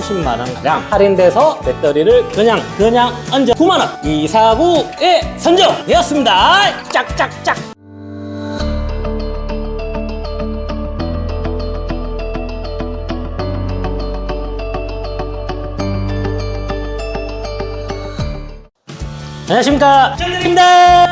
30만원 가량 할인돼서 배터리를 그냥 그냥 얹어. 9만원. 249에 선정되었습니다. 짝짝짝. 안녕하십니까. 정대리입니다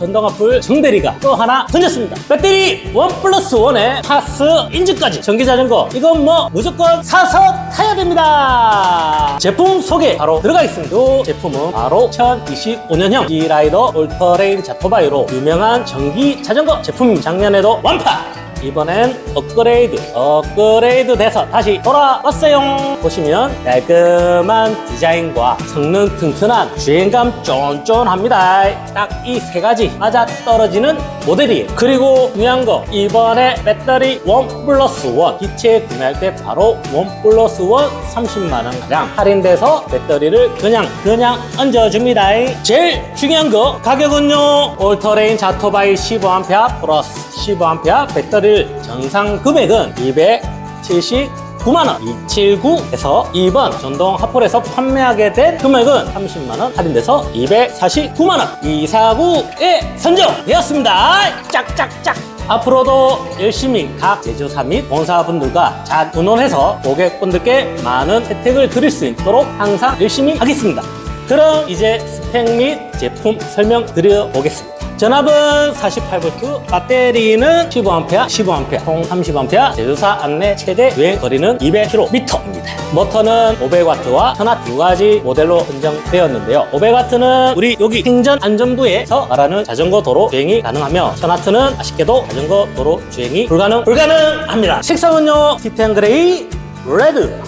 전동화풀 정대리가 또 하나 던졌습니다. 배터리 원 플러스 원에 파스 인증까지 전기자전거 이건 뭐 무조건 사서 타야 됩니다. 제품 소개 바로 들어가겠습니다. 이 제품은 바로 2025년형 G라이더 올터레인 자토바이로 유명한 전기 자전거 제품입니다. 작년에도 완파 이번엔 업그레이드 업그레이드 돼서 다시 돌아왔어요. 보시면 깔끔한 디자인과 성능 튼튼한 주행감 쫀쫀합니다. 딱 이 세 가지 맞아 떨어지는 모델이에요 그리고 중요한 거 이번에 배터리 원 플러스 원. 기체 구매할 때 바로 원 플러스 원 30만원 가량 할인돼서 배터리를 그냥 그냥 얹어줍니다. 제일 중요한 거 가격은요? 올터레인 자토바이 15A 플러스 15A 배터리를 정상 금액은 279만원 279에서 2번 전동 하폴에서 판매하게 된 금액은 30만원 할인돼서 249만원. 249에 선정되었습니다. 짝짝짝. 앞으로도 열심히 각 제조사 및 본사분들과 잘 의논해서 고객분들께 많은 혜택을 드릴 수 있도록 항상 열심히 하겠습니다. 그럼 이제 스펙 및 제품 설명 드려 보겠습니다. 전압은 48V, 배터리는 15A, 15A, 총 30A, 제조사 안내 최대 주행 거리는 200km입니다. 모터는 500W와 1000W 두 가지 모델로 선정되었는데요. 500W는 우리 여기 행전 안전부에서 말하는 자전거 도로 주행이 가능하며 1000W는 아쉽게도 자전거 도로 주행이 불가능, 불가능합니다. 색상은요, 티탄 그레이, 레드,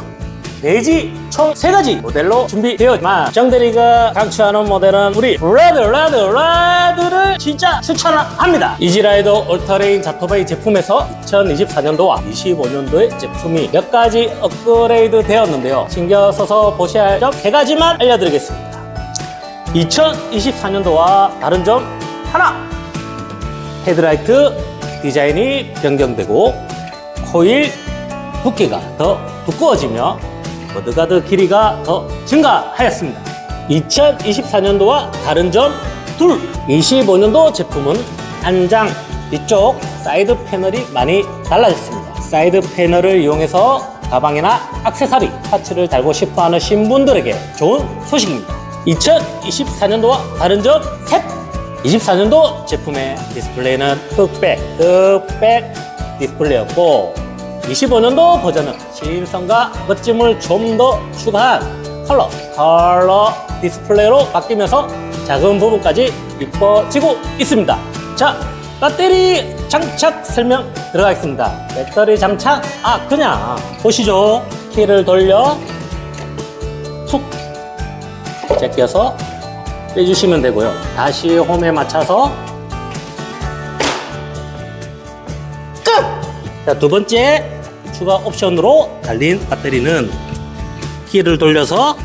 베이지 총 세 가지 모델로 준비되었지만 정대리가 강추하는 모델은 우리 레드 레드 레드를 진짜 추천합니다. 이지라이더 올터레인 자토바이 제품에서 2024년도와 25년도의 제품이 몇 가지 업그레이드 되었는데요. 신경 써서 보셔야 할 점 세 가지만 알려드리겠습니다. 2024년도와 다른 점 하나! 헤드라이트 디자인이 변경되고 코일 두께가 더 두꺼워지며 머드가드 길이가 더 증가하였습니다. 2024년도와 다른 점 둘. 25년도 제품은 안장 뒤쪽 사이드 패널이 많이 달라졌습니다. 사이드 패널을 이용해서 가방이나 액세서리, 파츠를 달고 싶어 하는 신분들에게 좋은 소식입니다. 2024년도와 다른 점 셋. 24년도 제품의 디스플레이는 흑백, 흑백 디스플레이였고 25년도 버전은 신성과 멋짐을 좀 더 추가한 컬러, 컬러 디스플레이로 바뀌면서 작은 부분까지 이뻐지고 있습니다. 자, 배터리 장착 설명 들어가겠습니다. 배터리 장착, 아, 그냥 보시죠. 키를 돌려 툭 제껴서 빼주시면 되고요. 다시 홈에 맞춰서 자, 두 번째 추가 옵션으로 달린 배터리는 키를 돌려서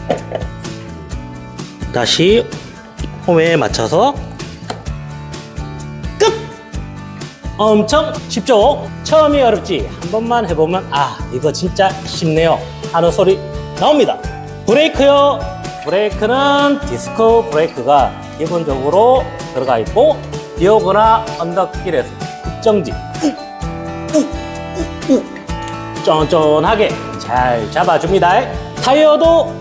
다시 홈에 맞춰서 끝! 엄청 쉽죠? 처음이 어렵지. 한 번만 해보면 아 이거 진짜 쉽네요. 하는 소리 나옵니다. 브레이크요. 브레이크는 디스크 브레이크가 기본적으로 들어가 있고 비 오거나 언덕길에서 급정지 쫀쫀하게 잘 잡아줍니다. 타이어도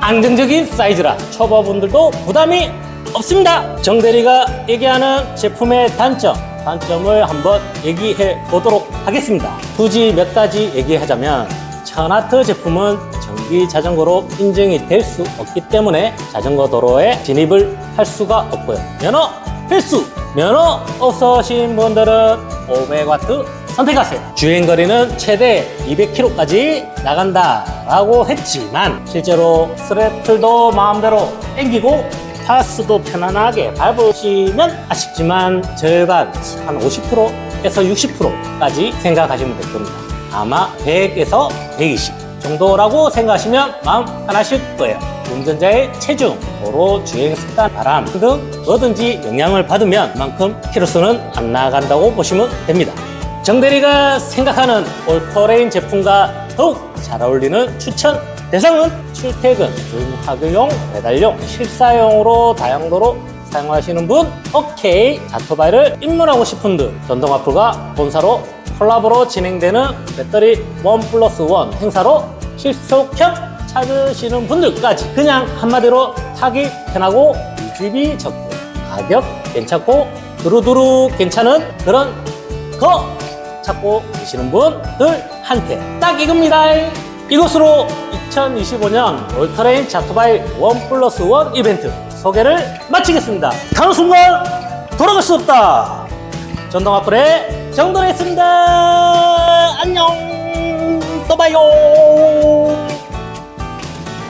안정적인 사이즈라 초보분들도 부담이 없습니다. 정대리가 얘기하는 제품의 단점, 단점을 한번 얘기해 보도록 하겠습니다. 굳이 몇 가지 얘기하자면 천하트 제품은 전기 자전거로 인증이 될 수 없기 때문에 자전거 도로에 진입을 할 수가 없고요. 면허 필수! 면허 없으신 분들은 500W 선택하세요. 주행 거리는 최대 200km까지 나간다라고 했지만 실제로 스레틀도 마음대로 당기고 파스도 편안하게 밟으시면 아쉽지만 절반 한 50%에서 60%까지 생각하시면 될 겁니다. 아마 100에서 120 정도라고 생각하시면 마음 편하실 거예요. 운전자의 체중, 도로 주행 습관, 바람 등 뭐든지 영향을 받으면 그만큼 키로수는 안 나간다고 보시면 됩니다. 정대리가 생각하는 올터레인 제품과 더욱 잘 어울리는 추천 대상은 출퇴근, 중학교용, 배달용, 실사용으로 다용도로 사용하시는 분 오케이. 자토바이를 입문하고 싶은 분. 전동아프가 본사로 콜라보로 진행되는 배터리 원 플러스 원 행사로 실속협 찾으시는 분들까지 그냥 한마디로 타기 편하고 유지비 적고 가격 괜찮고 두루두루 괜찮은 그런 거 찾고 계시는 분들한테 딱 이겁니다. 이것으로 2025년 올터레인 자토바이 원 플러스 원 이벤트 소개를 마치겠습니다. 가는 순간 돌아갈 수 없다. 전동아플의 정돈했습니다. 안녕. 또 봐요.